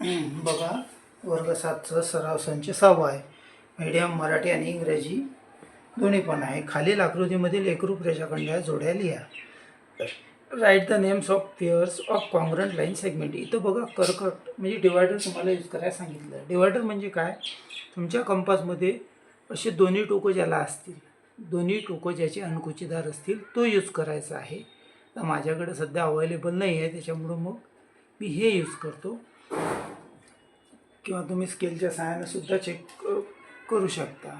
बघा वर्ग सातचा सराव संच सहावा आहे. मीडियम मराठी आणि इंग्रजी दोन्ही पण आहे. खालील आकृतीमधील एकरूप रेषाखंड्या जोड्या लिहा. Write the names of pairs of congruent line segment इथं बघा कर्कट म्हणजे डिवायडर तुम्हाला यूज करायला सांगितलं. डिवायडर म्हणजे काय? तुमच्या कंपासमध्ये असे दोन्ही टोकं ज्याला असतील दोन्ही टोकं ज्याचे अणकुचीदार असतील तो यूज करायचा आहे. तर माझ्याकडे सध्या अवेलेबल नाही आहे त्याच्यामुळं मग मी हे यूज करतो. किंवा तुम्ही स्केलच्या सहाय्याने सुद्धा चेक करू शकता.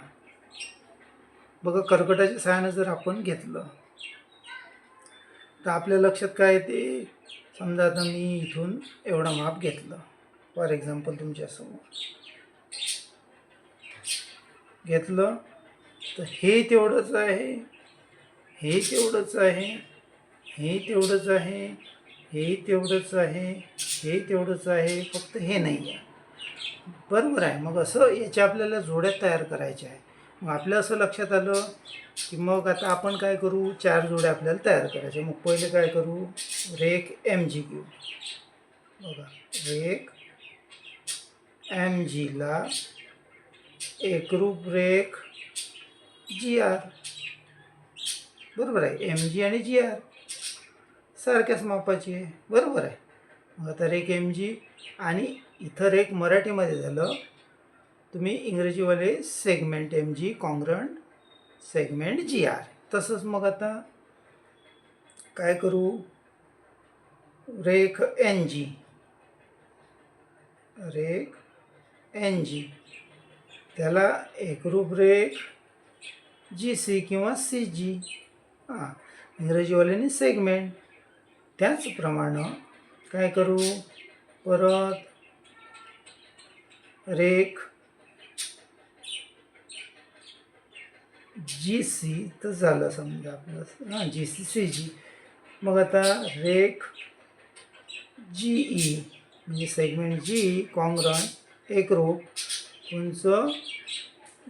बघा कर्कटाच्या सहाय्यानं जर आपण घेतलं तर आपल्या लक्षात काय येते? समजा आता मी इथून एवढं माप घेतलं फॉर एक्झाम्पल तुमच्यासमोर. घेतलं तर हे तेवढंच आहे हे तेवढंच आहे हे तेवढंच आहे हे तेवढंच आहे हे तेवढंच आहे फक्त हे नाही आहे बरोबर आहे. मग असं याच्या आपल्याला जोड्या तयार करायच्या आहे मग आपल्या असं लक्षात आलं की मग आता आपण काय करू? चार जोड्या आपल्याला तयार करायच्या मग पहिले काय करू? रेक एम जी घेऊ. बघा. रेक एम जीला एकरूप रेख जी आर बरोबर आहे. एम जी आणि जी आर सारख्याच मापाची आहे. बरोबर आहे. मग आता रेख एम जी आणि इथं एक मराठीमध्ये झालं. तुम्ही इंग्रजीवाले segment M G congruent segment G R तसंच मग आता काय करू? रेख एन जी रेख एन जी त्याला एकरूप रेख जी सी किंवा सी जी हां इंग्रजीवाल्याने सेगमेंट त्याचप्रमाणे काय करू? परत रेख. जी सी तर झालं समजा आपलं. हां जी सी सी जी मग आता रेख जी ई म्हणजे सेगमेंट जी कॉंग्रन एकरूप उंच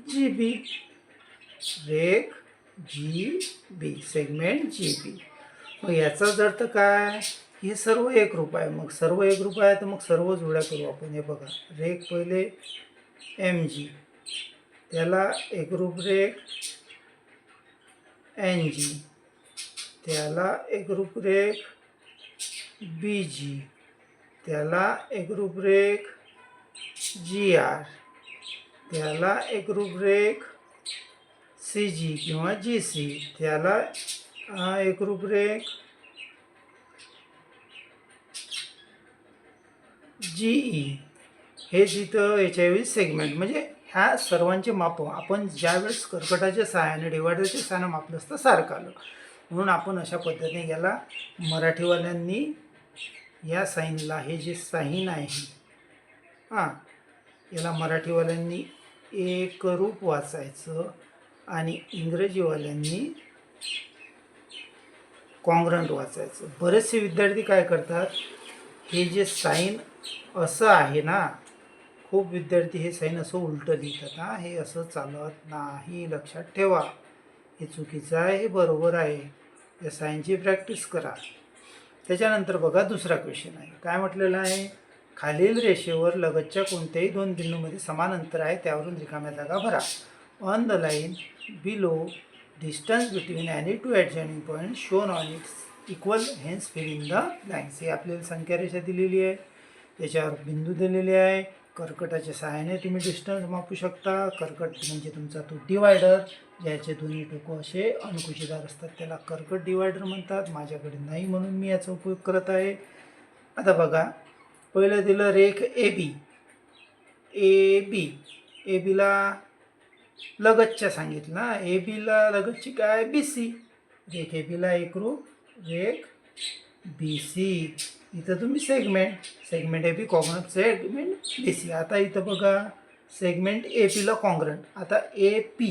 जी बी रेख G B segment G B मग याचाच अर्थ काय? हे सर्व एकरूप आहे मग सर्व एक रूप आहे तर मग सर्व जोड्या करू आपण. हे बघा रेख पहिले एम जी त्याला एकरूप रेख एन जी त्याला एकरूप रेख बी जी त्याला एकरूप रेख जी आर त्याला एकरूप रेख सी जी किंवा जी सी त्याला अं, एकरूप रेख जी ई हे तिथं याच्याऐवजी सेगमेंट म्हणजे ह्या सर्वांचे मापं आपण ज्यावेळेस कर्कटाच्या सहाय्याने डिवायडरच्या सहाय्याने मापलं असतं सारखं आलं. म्हणून आपण अशा पद्धतीने याला मराठीवाल्यांनी या साईनला हे जे साईन आहे हां याला मराठीवाल्यांनी एकरूप वाचायचं आणि इंग्रजीवाल्यांनी कॉन्ग्रंट वाचायचं. बरेचसे विद्यार्थी काय करतात हे जे साईन असं आहे ना खूप विद्यार्थी हे साईन असं उलटं लिहितात ना हे असं चालत नाही लक्षात ठेवा. हे चुकीचं आहे हे बरोबर आहे. या साईनची प्रॅक्टिस करा. त्याच्यानंतर बघा दुसरा क्वेश्चन आहे. काय म्हटलेलं आहे? खालील रेषेवर लगतच्या कोणत्याही दोन बिंदूमध्ये समान अंतर आहे त्यावरून रिकाम्या जागा भरा. On the line below distance between any two adjoining point shown on it's equal hence fill in the lines हे आपल्याला संख्या रेषा दिलेली आहे. त्याच्यावर बिंदू दिलेले आहे. कर्कटाच्या सहाय्याने तुम्ही डिस्टन्स मापू शकता. कर्कट म्हणजे तुमचा तो डिवायडर ज्याचे दोन्ही टोकं असे अणकुचीदार असतात. त्याला कर्कट डिवायडर म्हणतात. माझ्याकडे नाही म्हणून मी याचा उपयोग करत आहे. आता बघा. पहिलं दिलं रेख ए बी ए बी ए बीला लगतच्या सांगितलं ना? ए बीला लगतची काय? बी सी रेख ए बीला एकरू रेख बी सी इथं तुम्ही segment segment A B congruent segment B C आता इथं बघा. सेगमेंट ए पीला कॉंग्रंट आता ए पी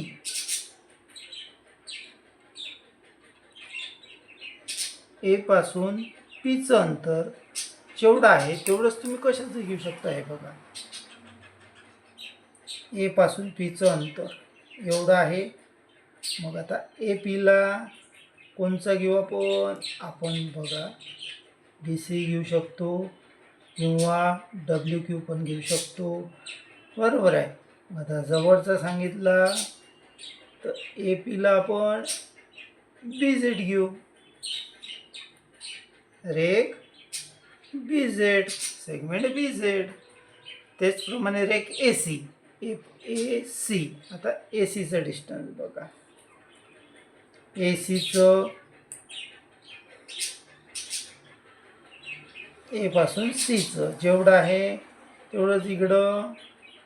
ए पासून पीचं अंतर जेवढं आहे तेवढंच तुम्ही कशाचं घेऊ शकता हे बघा. ए पासून पीचं अंतर एवढं आहे. मग आता ए पीला कोणचा घेऊ आपण? आपण बघा. बी सी घेऊ शकतो किंवा डब्ल्यू क्यू पण घेऊ शकतो. बरोबर आहे. आता जवळचा सांगितला तर ए पीला आपण बी झेड घेऊ. Rake B Z segment B Z त्याचप्रमाणे rake A C A A C आता ए सीचं डिस्टन्स बघा. ए सीचं ए पासून सीचं जेवढं आहे तेवढंच इकडं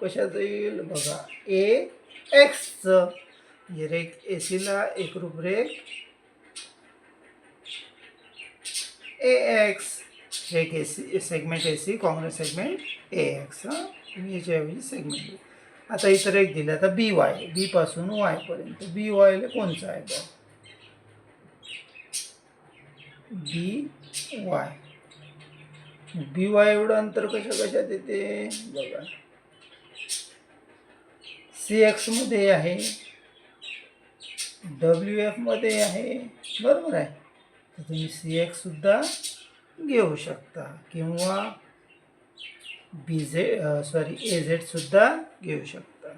कशाचं येईल? बघा. ए एक्सचं म्हणजे रेक ए सीला एकरूप रेक A X. Rake A C segment A C Congress segment A X हां. तुम्ही याच्याऐवजी सेगमेंट आता इतर एक दिलं. आता बी वाय. बीपासून वायपर्यंत बी वायला कोणचं आहे बघा? बी वाय बी वाय एवढं अंतर कशा कशात येते? बघा. सी एक्समध्ये आहे. डब्ल्यू एफमध्ये आहे. बरोबर आहे. तर तुम्ही सी एक्ससुद्धा घेऊ शकता. किंवा बी झेड सॉरी ए झेडसुद्धा घेऊ शकता.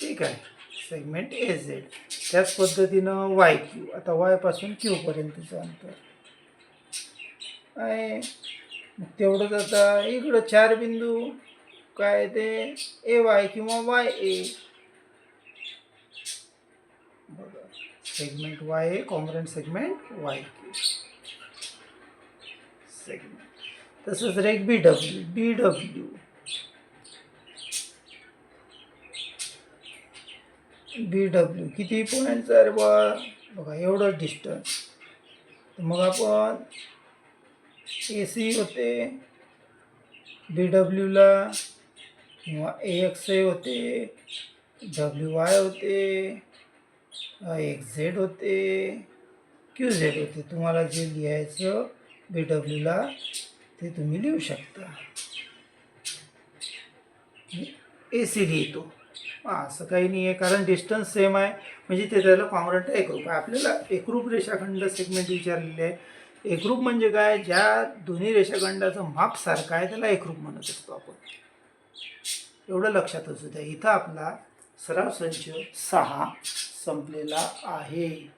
ठीक आहे. सेगमेंट ए झेड त्याच पद्धतीनं वाय क्यू. आता वायपासून क्यूपर्यंतचं अंतर. आहे तेवढंच आता इकडं चार बिंदू काय ते ए वाय किंवा वाय ए. बघा segment Y A congruent segment Y Q. Segment तसंच rake B W B W B W किती पॉईंटचं आहे बा बघा एवढंच डिस्टन्स मग आपण ए सी होते बी डब्ल्यूला किंवा ए एक्स ए होते डब्ल्यू वाय होते एक्स झेड होते क्यू झेड होते. तुम्हाला जे लिहायचं बी डब्ल्यूला ते तुम्ही लिहू शकता. ए सी लिहितो. असं काही नाही आहे कारण डिस्टन्स सेम आहे. म्हणजे ते त्याला कॉम्रंट एकरूप आहे आपल्याला एकरूप रेषाखंड सेगमेंट विचारलेले आहे. एकरूप म्हणजे काय? ज्या दोन्ही रेषाखंडाचं माप सारखं आहे त्याला एकरूप म्हणत असतो आपण. एवढं लक्षात असू द्या. इथं आपला सराव संच सहा संपलेला आहे.